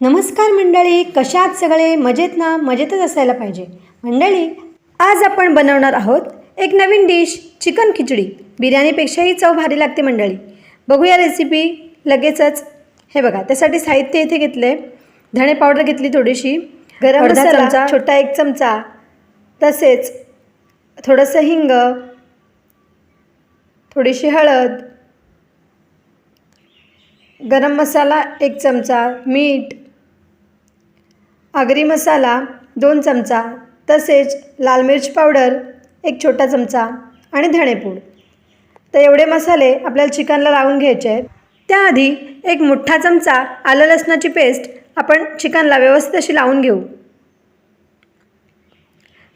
नमस्कार मंडळी कशात सगळे? मजेत ना? मजेतच असायला पाहिजे. मंडळी आज आपण बनवणार आहोत एक नवीन डिश चिकन खिचडी. बिर्याणीपेक्षाही चव भारी लागते मंडळी. बघूया रेसिपी लगेचच. हे बघा त्यासाठी साहित्य इथे घेतले धणे पावडर घेतली थोडीशी. गरम चमचा. छोटा एक चमचा. तसेच थोडंसं हिंग. थोडीशी हळद. गरम मसाला एक चमचा. मीठ. आगरी मसाला दोन चमचा तसेच लाल मिरच पावडर एक छोटा चमचा आणि धणेपूड तर एवढे मसाले आपल्याला चिकनला लावून घ्यायचे आहेत. त्याआधी एक मोठा चमचा आलं लसणाची पेस्ट आपण चिकनला व्यवस्थित अशी लावून घेऊ.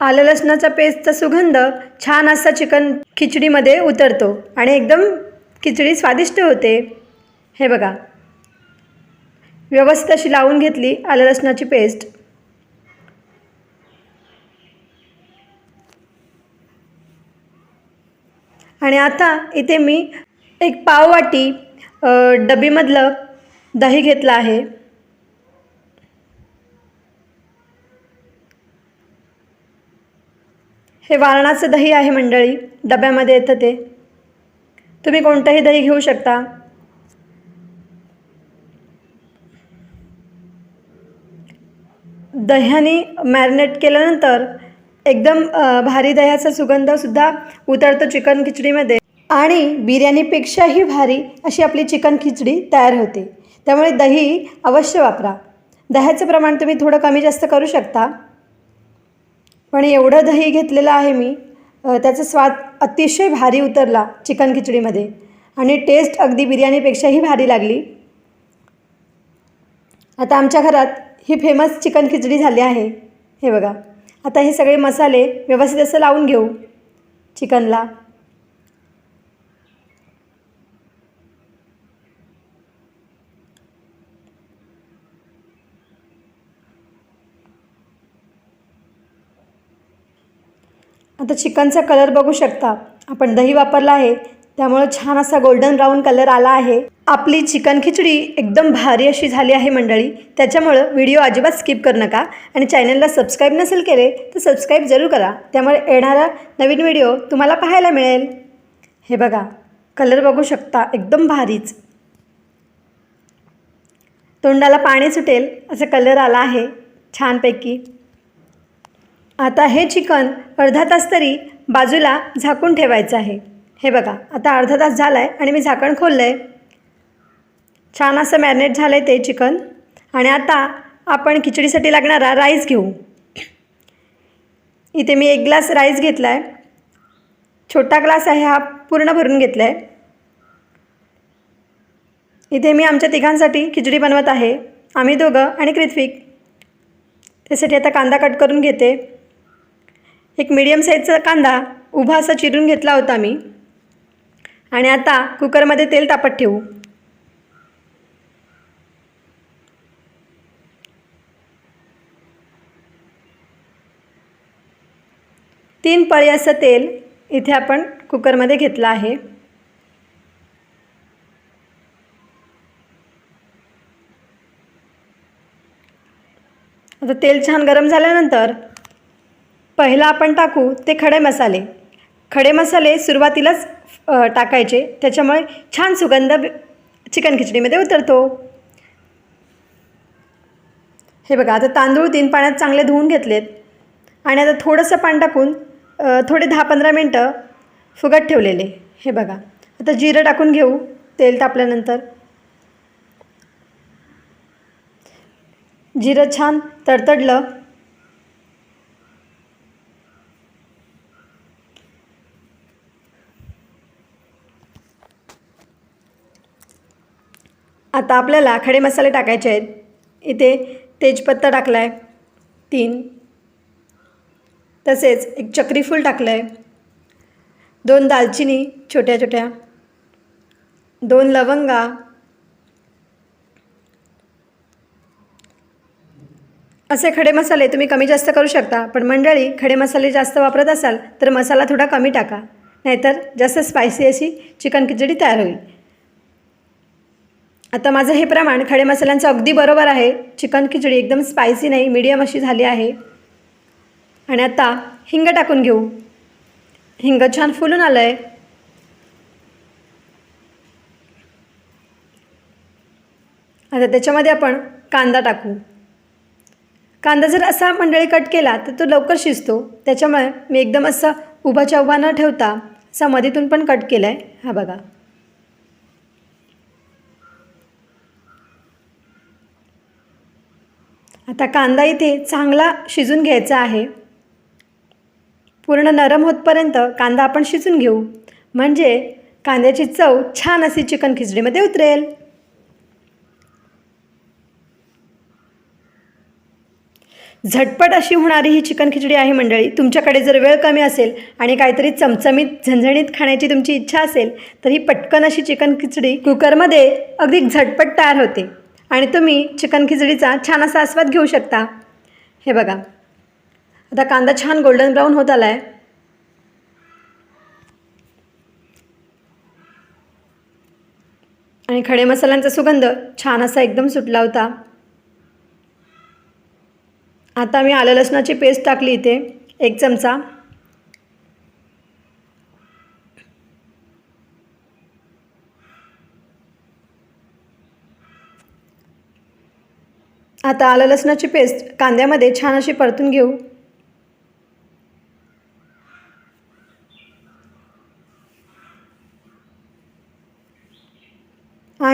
आलं लसणाचा पेस्टचा सुगंध छान असा चिकन खिचडीमध्ये उतरतो आणि एकदम खिचडी स्वादिष्ट होते. हे बघा. व्यवस्थित अशी लावून घेतली आलं लसणाची पेस्ट. आणि आता इथे मी एक पाववाटी डबीमधलं दही घेतलं आहे. हे वारणाचं दही आहे मंडळी डब्यामध्ये येतं ते. तुम्ही कोणतंही दही घेऊ शकता. दह्याने मॅरिनेट केल्यानंतर एकदम भारी दह्याचा सुगंधसुद्धा उतरतो चिकन खिचडीमध्ये. आणि बिर्याणीपेक्षाही भारी अशी आपली चिकन खिचडी तयार होते. त्यामुळे दही अवश्य वापरा. दह्याचं प्रमाण तुम्ही थोडं कमी जास्त करू शकता. पण एवढं दही घेतलेलं आहे मी त्याचा स्वाद अतिशय भारी उतरला चिकन खिचडीमध्ये. आणि टेस्ट अगदी बिर्याणीपेक्षाही भारी लागली. आता आमच्या घरात ही फेमस चिकन खिचडी झाली आहे. हे बघा. आता हे सगळे मसाले व्यवस्थित असं लावून घेऊ. चिकनला. आता चिकनचा कलर बघू शकता. आपण दही वापरला आहे. त्यामुळं छान असा गोल्डन ब्राऊन कलर आला आहे. आपली चिकन खिचडी एकदम भारी अशी झाली आहे मंडळी. त्याच्यामुळं व्हिडिओ अजिबात स्किप करू नका आणि चॅनलला सबस्क्राईब नसेल केले तर सबस्क्राईब जरूर करा. त्यामुळे येणारा नवीन व्हिडिओ तुम्हाला पाहायला मिळेल. हे बघा कलर बघू शकता एकदम भारीच. तोंडाला पाणी सुटेल असं कलर आला आहे छानपैकी. आता हे चिकन अर्धा तास तरी बाजूला झाकून ठेवायचं आहे. हे बघा आता अर्धा तास झाला आहे आणि मी झाकण खोललं आहे छान असं मॅरिनेट झालं आहे ते चिकन आणि आता आपण खिचडीसाठी लागणारा राईस घेऊ. इथे मी एक ग्लास राईस घेतला आहे छोटा ग्लास आहे हा पूर्ण भरून घेतला आहे इथे मी आमच्या तिघांसाठी खिचडी बनवत आहे. आम्ही दोघं आणि कृत्विक. त्यासाठी आता कांदा कट करून घेते. एक मीडियम साईजचा कांदा उभा असा चिरून घेतला होता मी. आणि आता कुकरमध्ये तेल तापत ठेवू. तीन पळी असं तेल इथे आपण कुकरमध्ये घेतलं आहे. आता तेल छान गरम झाल्यानंतर पहिला आपण टाकू ते खडे मसाले. खडे मसाले सुरुवातीलाच टाकायचे. त्याच्यामुळे छान सुगंध चिकन खिचडीमध्ये उतरतो. हे बघा आता तांदूळ तीन पाण्यात चांगले धुवून घेतलेत. आणि आता थोडंसं पाणी टाकून थोडे दहा पंधरा मिनटं फुगत ठेवलेले. हे बघा. आता जिरं टाकून घेऊ. तेल तापल्यानंतर. जिरं छान तडतडलं. आता आपल्याला खडे मसाले टाकायचे आहेत. इथे तेजपत्ता टाकला आहे तीन. तसेच एक चक्रीफूल टाकलं आहे दोन दालचिनी छोट्या छोट्या. दोन लवंगा. असे खडे मसाले तुम्ही कमी जास्त करू शकता पण मंडळी खडे मसाले जास्त वापरत असाल तर मसाला थोडा कमी टाका नाहीतर जास्त स्पायसी अशी चिकन खिचडी तयार होईल. आता माझं हे प्रमाण खडे मसाल्यांचं अगदी बरोबर आहे. चिकन खिचडी एकदम स्पायसी नाही मीडियम अशी झाली आहे. आणि आता हिंग टाकून घेऊ. हिंग छान फुलून आलं आहे आता त्याच्यामध्ये आपण कांदा टाकू. कांदा जर असा मंडळी कट केला तर तो लवकर शिजतो. त्याच्यामुळे मी एकदम असा उभाच्या उभा न ठेवता असा मधीतून पण कट केला आहे हा बघा. आता कांदा इथे चांगला शिजून घ्यायचा आहे. पूर्ण नरम होतपर्यंत कांदा आपण शिजून घेऊ. म्हणजे कांद्याची चव छान अशी चिकन खिचडीमध्ये उतरेल. झटपट अशी होणारी ही चिकन खिचडी आहे मंडळी. तुमच्याकडे जर वेळ कमी असेल आणि काहीतरी चमचमीत झणझणीत खाण्याची तुमची इच्छा असेल तर ही पटकन अशी चिकन खिचडी कुकरमध्ये अगदी झटपट तयार होते. आणि तुम्ही चिकन खिचडीचा छान असा आस्वाद घेऊ शकता. हे बघा. आता कांदा छान गोल्डन ब्राऊन होत आला आहे आणि खडे मसाल्यांचा सुगंध छान असा एकदम सुटला होता. आता मी आलं लसणाची पेस्ट टाकली इथे एक चमचा. आता आलं लसणाची पेस्ट कांद्यामध्ये छान अशी परतून घेऊ.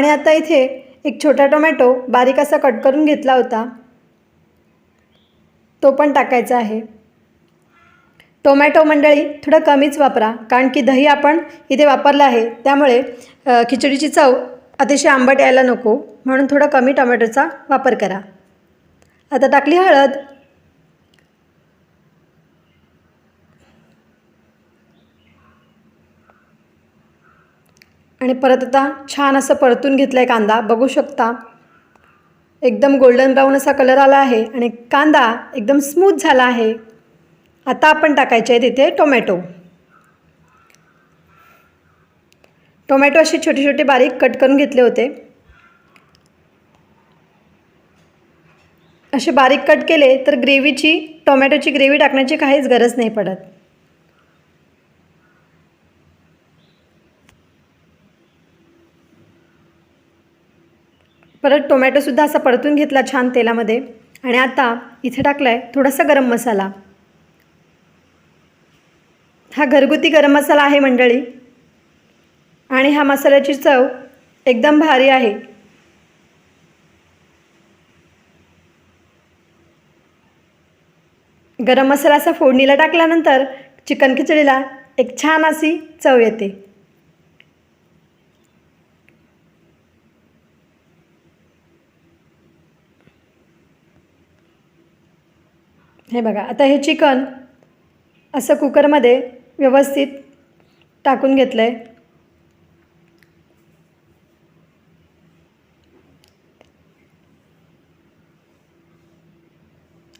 आणि आता इथे एक छोटा टोमॅटो बारीक असा कट करून घेतला होता. तो पण टाकायचा आहे. टोमॅटो मंडळी थोडं कमीच वापरा कारण की दही आपण इथे वापरलं आहे. त्यामुळे खिचडीची चव अतिशय आंबट यायला नको. म्हणून थोडं कमी टोमॅटोचा वापर करा. आता टाकली हळद. आणि परत आता छान असं परतून घेतलं आहे कांदा. बघू शकता. एकदम गोल्डन ब्राऊन असा कलर आला आहे आणि कांदा एकदम स्मूथ झाला आहे. आता आपण टाकायचे आहे तिथे टोमॅटो टोमॅटो असे छोटे छोटे बारीक कट करून घेतले होते. असे बारीक कट केले तर ग्रेव्हीची टोमॅटोची ग्रेव्ही टाकण्याची काहीच गरज नाही पडत. परत टोमॅटोसुद्धा असा परतून घेतला छान तेलामध्ये. आणि आता इथे टाकला आहे थोडासा गरम मसाला. हा घरगुती गरम मसाला आहे मंडळी. आणि ह्या मसाल्याची चव एकदम भारी आहे. गरम मसाला असा फोडणीला टाकल्यानंतर चिकन खिचडीला एक छान अशी चव येते. हे बघा आता हे चिकन असं कुकरमध्ये व्यवस्थित टाकून घेतलं आहे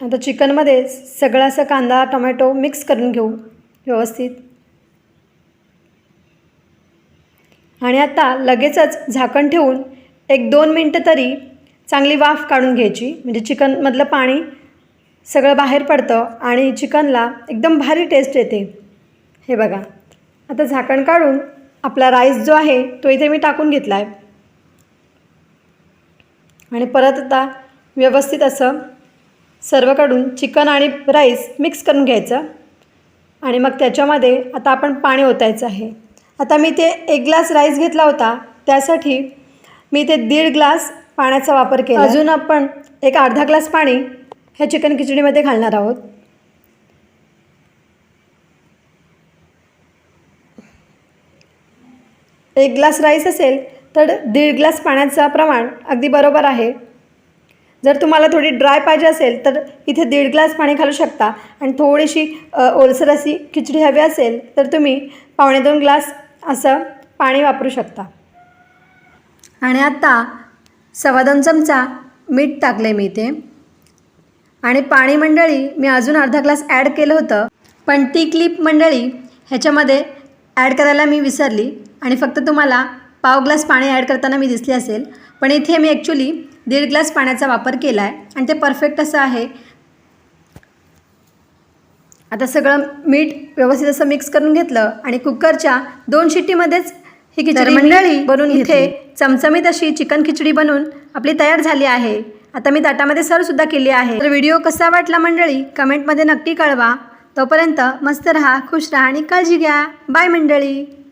आता चिकनमध्ये सगळा असं कांदा टोमॅटो मिक्स करून घेऊ व्यवस्थित. आणि आता लगेचच झाकण ठेवून एक दोन मिनटं तरी चांगली वाफ काढून घ्यायची. म्हणजे चिकनमधलं पाणी सगळं बाहेर पडतं आणि चिकनला एकदम भारी टेस्ट येते. हे बघा. आता झाकण काढून आपला राईस जो आहे तो इथे मी टाकून घेतला आहे आणि परत आता व्यवस्थित असं सर्वकडून चिकन आणि राईस मिक्स करून घ्यायचं. आणि मग त्याच्यामध्ये आता आपण पाणी ओतायचं आहे. आता मी ते एक ग्लास राईस घेतला होता. त्यासाठी मी ते दीड ग्लास पाण्याचा वापर केला. अजून आपण एक अर्धा ग्लास पाणी ह्या चिकन खिचडीमध्ये घालणार आहोत. एक ग्लास राईस असेल तर दीड ग्लास पाण्याचं प्रमाण अगदी बरोबर आहे. जर तुम्हाला थोडी ड्राय पाहिजे असेल तर इथे दीड ग्लास पाणी घालू शकता आणि थोडीशी ओलसर अशी खिचडी हवी असेल तर तुम्ही पावणे दोन ग्लास असं पाणी वापरू शकता. आणि आता सव्वा दोन चमचा मीठ टाकलं आहे मी इथे. आणि पाणी मंडळी मी अजून अर्धा ग्लास ॲड केलं होतं पण ती क्लिप मंडळी ह्याच्यामध्ये ॲड करायला मी विसरली. आणि फक्त तुम्हाला पाव ग्लास पाणी ॲड करताना मी दिसले असेल पण इथे मी ॲक्च्युली दीड ग्लास पाण्याचा वापर केला आहे आणि ते परफेक्ट असं आहे. आता सगळं मीठ व्यवस्थित असं मिक्स करून घेतलं आणि कुकरच्या दोन शिट्टीमध्येच ही खिचडी मंडळी बनवून इथे चमचमीत अशी चिकन खिचडी बनवून आपली तयार झाली आहे. आता मी ताटामध्ये सरसुद्धा केली आहे. तर व्हिडिओ कसा वाटला मंडळी? कमेंटमध्ये नक्की कळवा. तोपर्यंत मस्त राहा खुश राहा आणि काळजी घ्या. बाय मंडळी.